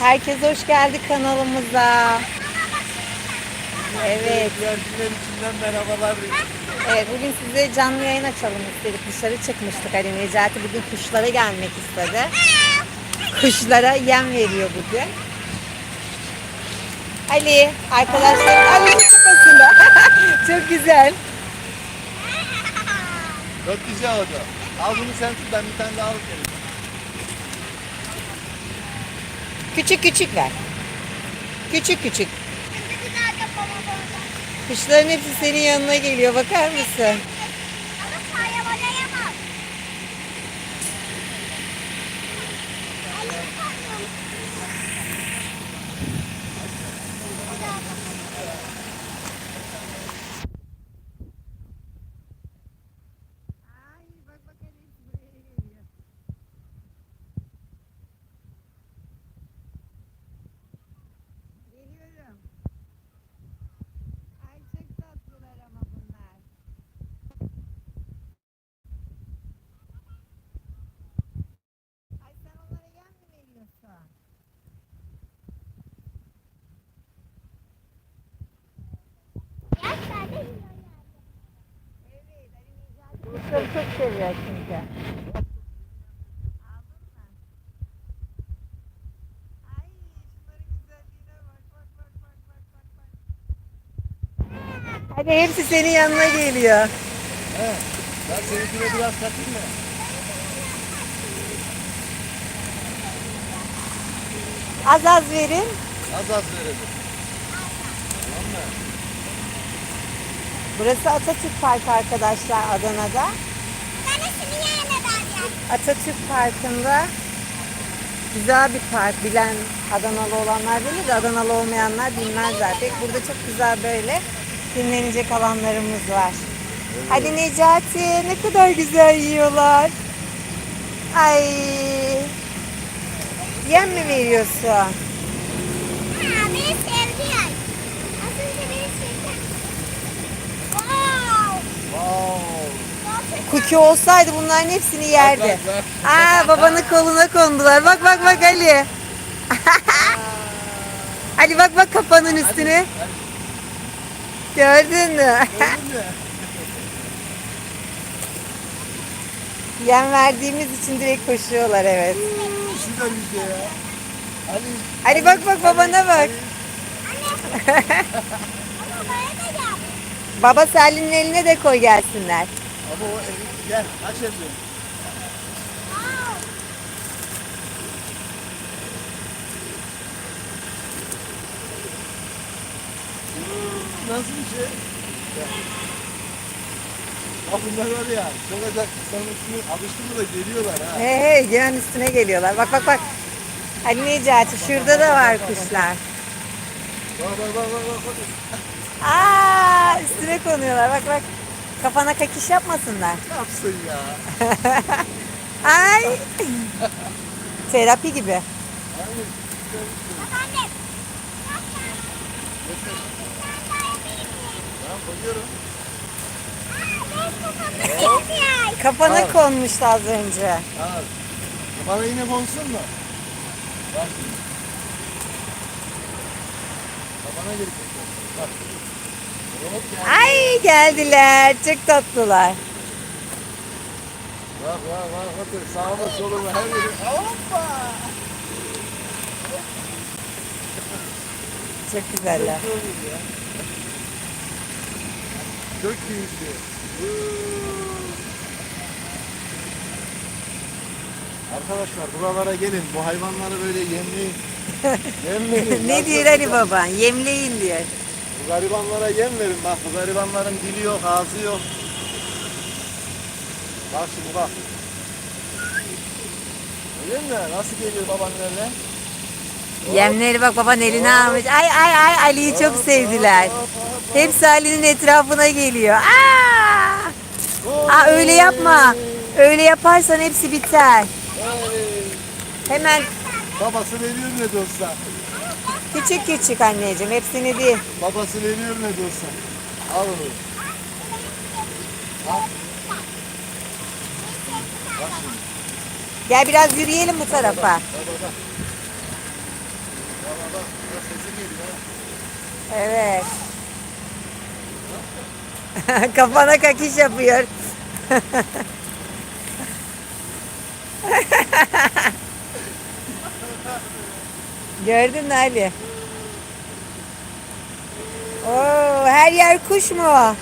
Herkes hoş geldi kanalımıza. Evet. Güvercinler içinden merhabalar. Evet bugün size canlı yayın açalım istedik. Dışarı çıkmıştık. Ali Necati bugün kuşlara gelmek istedi. Kuşlara yem veriyor bugün. Ali arkadaşlar Ali kafasında. Çok güzel. Çok güzel oldu. Al bunu sen tut ben bir tane daha alıp geleyim. Küçük küçük ver. Küçük küçük. Kuşların hepsi senin yanına geliyor. Bakar mısın? Geliyorum. Ay çok tatlılar ama bunlar. Ay sen onlara yem mi veriyorsun? Evet, Ali Necati kuşları çok seviyor çünkü. Aldın mı? Ay şunların güzelliğine bak bak bak bak bak bak bak. Hadi hepsi senin yanına geliyor. He. Ben seninkine biraz katayım mı? Az az verin. Az az verelim. Tamam mı? Burası Atatürk Parkı arkadaşlar Adana'da. Atatürk Parkı'nda güzel bir park. Bilen Adanalı olanlar bilir de Adanalı olmayanlar bilmezler. Pek burada çok güzel böyle dinlenecek alanlarımız var. Hadi Necati ne kadar güzel yiyorlar. Ay. Yem mi veriyorsun? Wow. Cookie olsaydı bunların hepsini yerdi. Aa babanın koluna kondular. Bak bak bak Ali. Ali bak bak kafanın üstüne. Gördün mü? Yem verdiğimiz için direkt koşuyorlar evet. Şu da bir şey ya. Ali. Ali bak bak babana bak. Baba Salih'in eline de koy gelsinler. Ama o eli gel aç elini. Nasıl bir şey? Ya. Ya bunlar var ya, çok acayip insanın üstüne alıştı mı da geliyorlar ha. Hey hey hemen üstüne geliyorlar. Bak bak bak. Ali Necati şurada da var kuşlar. Bak bak bak bak. bak. Aa üstüne konuyorlar. Bak bak. Kafana kakiş yapmasınlar. Yapsın ya? Ay. Terapi gibi. Ben koyuyorum. Kafana Al. konmuştu az önce. Al. Bana yine konsun mu? Bak. Kafana gelip konsun. Bak. Ay geldiler. Çok tatlılar. Bak bak bak bakın sağıma soluma her yeri. Hoppa. Çok güzeller. Çok iyi ya. Çok keyifli. Arkadaşlar buralara gelin. Bu hayvanları böyle yemleyin. Yemleyin. ne diyor Ali baban? Yemleyin diyor. Bu garibanlara yem verin bak. Bu garibanların dili yok, ağzı yok. Bak şimdi bak. Öyle mi? Nasıl geliyor babanın eline? Yemleri bak baban eline almış. Ay ay ay Ali'yi çok sevdiler. Hepsi Ali'nin etrafına geliyor. Aa! Aa öyle yapma. Öyle yaparsan hepsi biter. Hemen Babası veriyor ne de olsa. Küçük küçük anneciğim hepsini değil. Babası ne de olsa. Al onu. Al. Bak şimdi. Gel biraz yürüyelim bu tarafa. Bak bak. bak burada sesi geliyor. Evet. Kafana kakiş yapıyor. Gördün mü Ali? Oo, her yer kuş mu?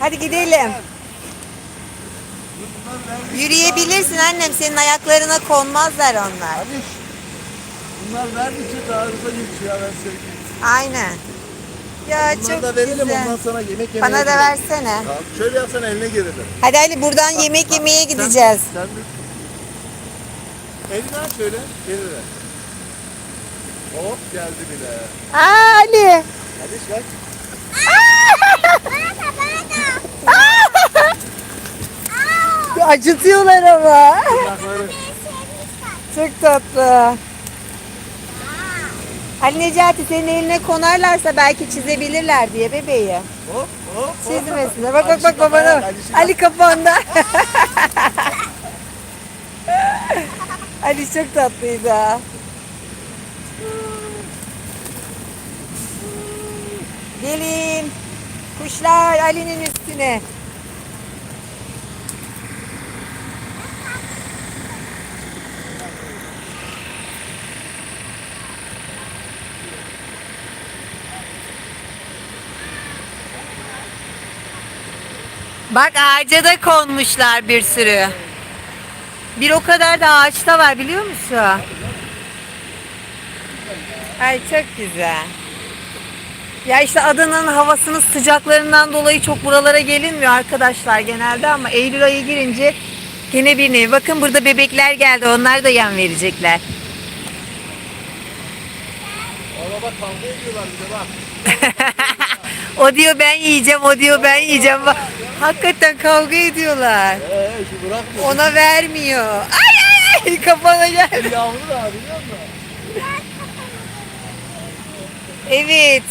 Hadi gidelim. Yürüyebilirsin annem. Senin ayaklarına konmazlar onlar. Bunlar verdikçe daha hızlı geçiyor ben söyleyeyim. Aynen. Ya Bunları çok da verelim güzel. ondan sonra yemek yemeye Bana da gidelim. versene. Tamam, şöyle yapsana eline gerilir. Hadi Ali buradan yemek yemeye gideceğiz. Sen, sen bir... Elini aç şöyle. Gerilir. Hop geldi bile. Aa Ali. Hadi bak. Acıtıyorlar ama. Kulakları. Çok tatlı. Ali Necati senin eline konarlarsa belki çizebilirler diye bebeği. Hop hop hop. Çizmesinler. Bak bak bak babana. bak. Ali kafanda. Ali çok tatlıydı ha. Gelin. Kuşlar Ali'nin üstüne. Bak ağaca da konmuşlar bir sürü. Bir o kadar da ağaçta var biliyor musun? Ay çok güzel. Ya işte Adana'nın havasının sıcaklarından dolayı çok buralara gelinmiyor arkadaşlar genelde ama Eylül ayı girince gene bir nevi. Bakın burada bebekler geldi onlar da yem verecekler. Ona bak kavga ediyorlar bir de bak. O diyor ben yiyeceğim, o diyor ben yiyeceğim. Bak, Hakikaten kavga ediyorlar. Ee şu bırakmıyor. Ona vermiyor. Ay ay ay kafana gel. Yavru da biliyor musun? Evet.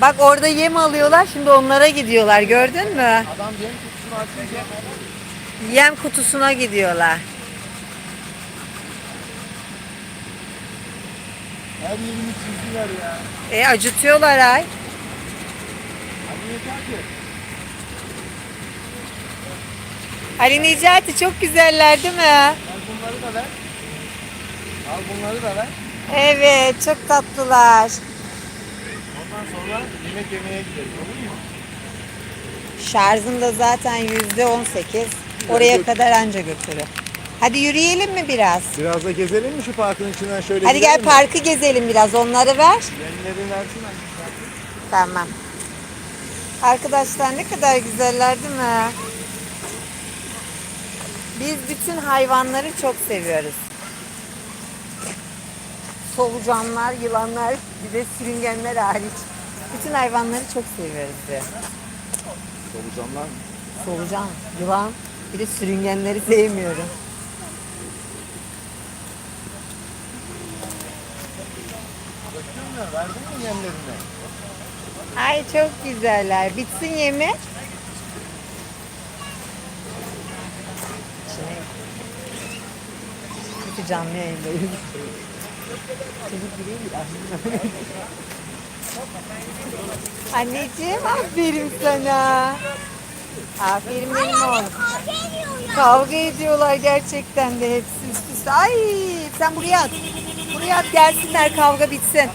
Bak orada yem alıyorlar şimdi onlara gidiyorlar gördün mü? Adam yem kutusunu açınca Yem kutusuna gidiyorlar. her yerini çizdiler ya. E acıtıyorlar ay. Hadi yeter ki. Ali Necati çok güzeller değil mi? Al bunları da ver. Al bunları da ver. Evet çok tatlılar. Ondan sonra yemek yemeye gideriz olur mu? Şarjım da zaten yüzde on sekiz. Oraya kadar anca götürür. Hadi yürüyelim mi biraz? Biraz da gezelim mi şu parkın içinden şöyle Hadi gel parkı gezelim biraz onları ver. Yemleri versin Tamam. Arkadaşlar ne kadar güzeller değil mi? Biz bütün hayvanları çok seviyoruz. Solucanlar, yılanlar, bir de sürüngenler hariç. Bütün hayvanları çok seviyoruz biz. Solucanlar. Solucan, yılan, bir de sürüngenleri sevmiyorum. Verdin mi yemlerini? Ay çok güzeller. Bitsin yemi. Canlı yayındayız. Çocuk gibi değil Anneciğim aferin sana. Aferin benim oğlum. Kavga ediyorlar gerçekten de hepsi üst üste. Ay sen buraya at. Buraya at gelsinler kavga bitsin.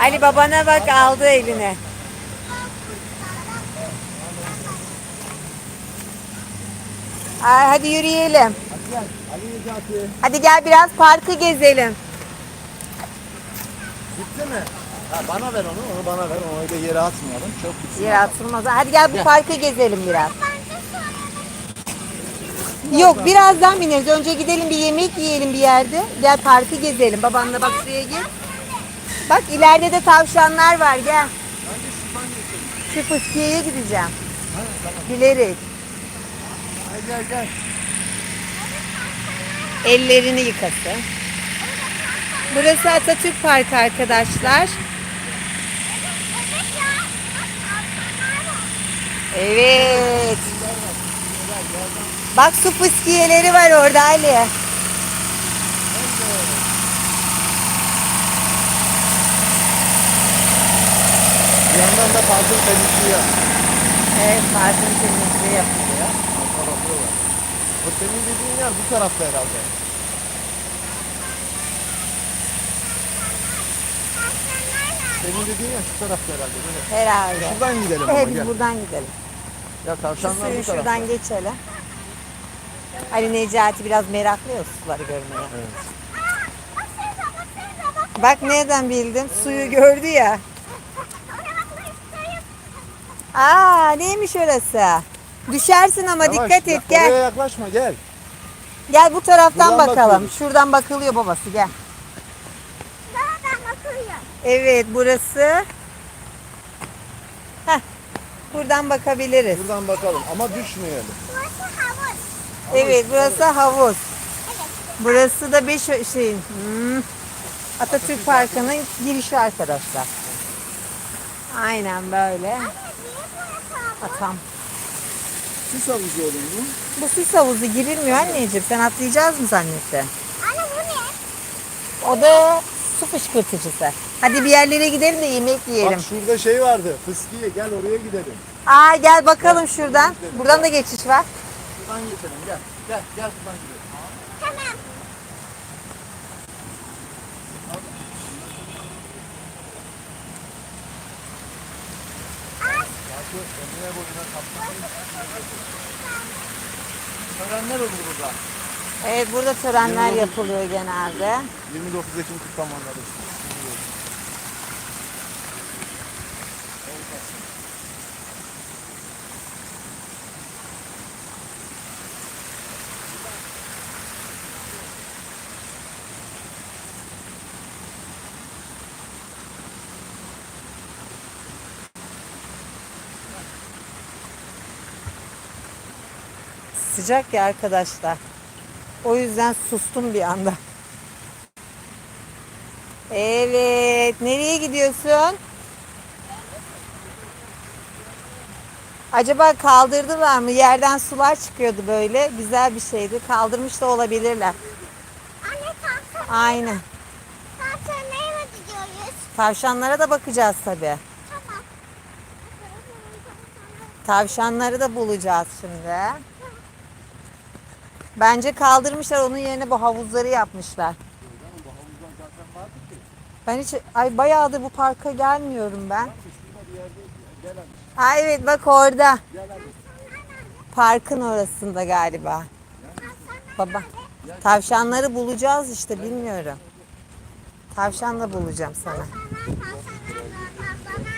Ali babana bak aldı eline. Ay, hadi yürüyelim. Hadi gel. Ali Necati. Hadi gel biraz parkı gezelim. Bitti mi? Ha, bana ver onu, onu bana ver. Onu da yere atmayalım. Çok bitsin. Yer atılmaz. Hadi gel bu parkı gezelim biraz. Yok birazdan bineriz. Önce gidelim bir yemek yiyelim bir yerde. Gel parkı gezelim. Babanla bak şuraya gel. Bak ileride de tavşanlar var gel. Şu fıskiyeye gideceğim. Bilerek. Hadi gel gel ellerini yıkasın. Burası Atatürk Parkı arkadaşlar. Evet. Bak su fıskiyeleri var orada Ali. Bir yandan da parkın temizliği yap. Evet parkın temizliği yapacağız. Senin dediğin yer bu tarafta herhalde. Senin dediğin yer şu tarafta herhalde. Böyle. Herhalde. Şuradan gidelim ama gel. buradan gidelim. Ya tavşanlar suyu bu tarafta. şuradan geçelim. Ali Necati biraz meraklı ya suları görmeye. Evet. Bak nereden bildim? Suyu gördü ya. Aa neymiş orası? Düşersin ama Yavaş, dikkat et gel. Oraya yaklaşma gel. Gel bu taraftan Buradan bakalım. bakıyoruz. Şuradan bakılıyor babası gel. Evet burası. Heh, buradan bakabiliriz. Buradan bakalım ama düşmeyelim. Evet burası havuz. Burası da beş şeyin hmm, Atatürk Parkı'nın girişi arkadaşlar. Aynen böyle. Atam. Sis havuzu olur mu? Bu süs havuzu girilmiyor anneciğim. Sen atlayacağız mı zannettin? O da su fışkırtıcısı. Hadi bir yerlere gidelim de yemek yiyelim. Bak şurada şey vardı. Fıskiye gel oraya gidelim. Aa gel bakalım şuradan. Buradan da geçiş var. Şuradan geçelim gel. Gel gel şuradan gidelim. Törenler olur burada. Evet burada törenler yapılıyor genelde. 29 Ekim kutlamaları. Sıcak ya arkadaşlar. O yüzden sustum bir anda. Evet. Nereye gidiyorsun? Acaba kaldırdılar mı? Yerden sular çıkıyordu böyle. Güzel bir şeydi. Kaldırmış da olabilirler. Aynen. Tavşanlara da bakacağız tabii. Tavşanları da bulacağız şimdi. Bence kaldırmışlar onun yerine bu havuzları yapmışlar. Ben hiç ay bayağıdır bu parka gelmiyorum ben. Ha evet bak orada. Parkın orasında galiba. Baba. Tavşanları bulacağız işte bilmiyorum. Tavşan da bulacağım sana.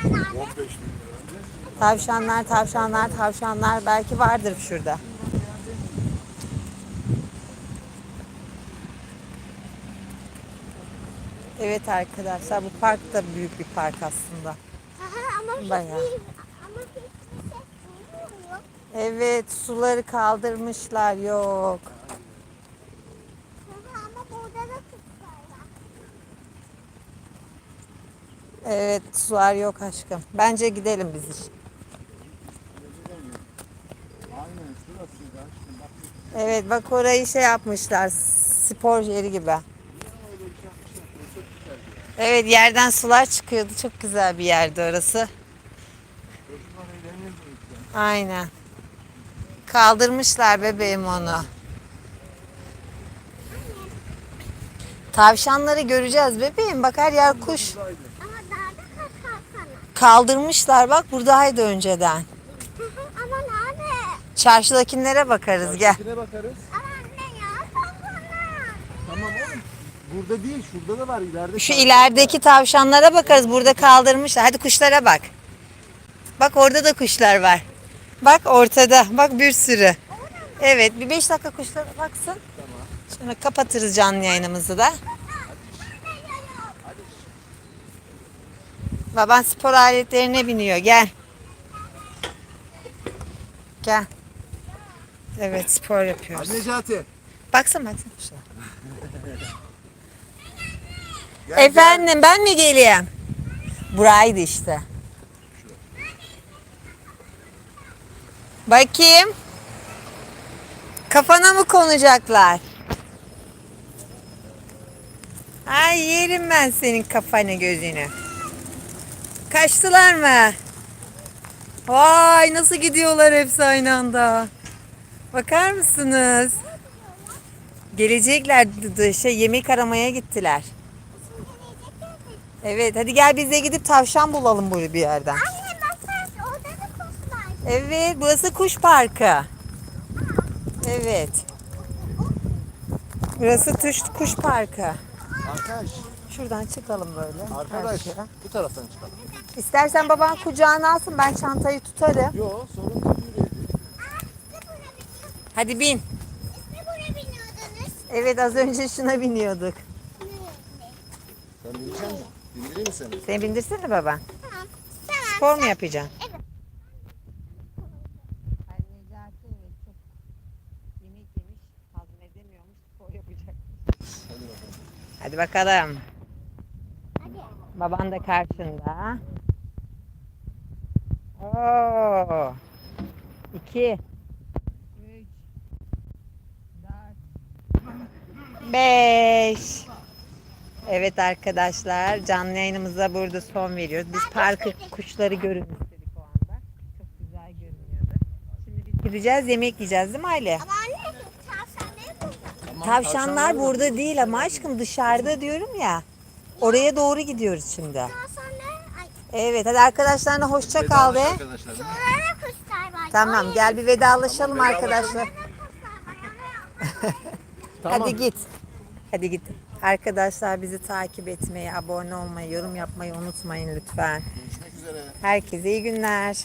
15 bin Tavşanlar, tavşanlar, tavşanlar belki vardır şurada. Evet arkadaşlar bu park da büyük bir park aslında. Bayağı. Evet suları kaldırmışlar yok. Evet sular yok aşkım. Bence gidelim biz. Bak Evet bak orayı şey yapmışlar spor yeri gibi. Evet yerden sular çıkıyordu. Çok güzel bir yerdi orası. Aynen. Kaldırmışlar bebeğim onu. Tavşanları göreceğiz bebeğim. Bak her yer kuş. Kaldırmışlar bak buradaydı önceden. Ama nerede? Çarşıdakilere bakarız gel. Bakarız. Ama anne ya tavşanlar. Tamam oğlum. Burada değil, şurada da var ileride. Şu ilerideki tavşanlara bakarız. Burada kaldırmışlar. Hadi kuşlara bak. Bak orada da kuşlar var. Bak ortada. Bak bir sürü. Evet bir beş dakika kuşlara baksın. Sonra kapatırız canlı yayınımızı da. Baban spor aletlerine biniyor. Gel. Gel. Evet spor yapıyoruz. Hadi Necati. Baksana baksana kuşlara. Gel, Efendim ben mi geleyim? Buraydı işte. Bakayım. Kafana mı konacaklar? Ay yerim ben senin kafanı gözünü. Kaçtılar mı? Vay nasıl gidiyorlar hepsi aynı anda. Bakar mısınız? Gelecekler şey yemek aramaya gittiler. Evet hadi gel biz de gidip tavşan bulalım böyle bir yerden. Anne bak bak orada da kuş var. Evet burası kuş parkı. Evet. Burası tuş, kuş parkı. Arkadaş. Şuradan çıkalım böyle. Arkadaş. karşıya. Bu taraftan çıkalım. İstersen baban kucağına alsın ben çantayı tutarım. Yo sorun değil. Hadi bin. Siz mi buraya biniyordunuz? Evet az önce şuna biniyorduk. Sen binecek misin? Bindireyim mi seni? Seni bindirsene baba. Tamam. Tamam. Spor mu yapacaksın? Evet. Necati evet çok yemek yemiş, hazmedemiyormuş, spor yapacak. Hadi bakalım. Hadi. Baban da karşında. Oo. İki. Üç. Dört. Beş. Evet arkadaşlar canlı yayınımıza burada son veriyoruz. Biz parkı kuşları görün istedik o anda. Çok güzel görünüyordu. Şimdi biz gideceğiz yemek yiyeceğiz değil mi Aile? Ama anne tavşanları buldum. Tamam, Tavşanlar burada değil ama aşkım dışarıda diyorum ya. Oraya doğru gidiyoruz şimdi. Evet hadi arkadaşlarına hoşça kal var. Tamam gel bir vedalaşalım arkadaşlar. Hadi git. Hadi git. Arkadaşlar bizi takip etmeyi, abone olmayı, yorum yapmayı unutmayın lütfen. Görüşmek üzere. Herkese iyi günler.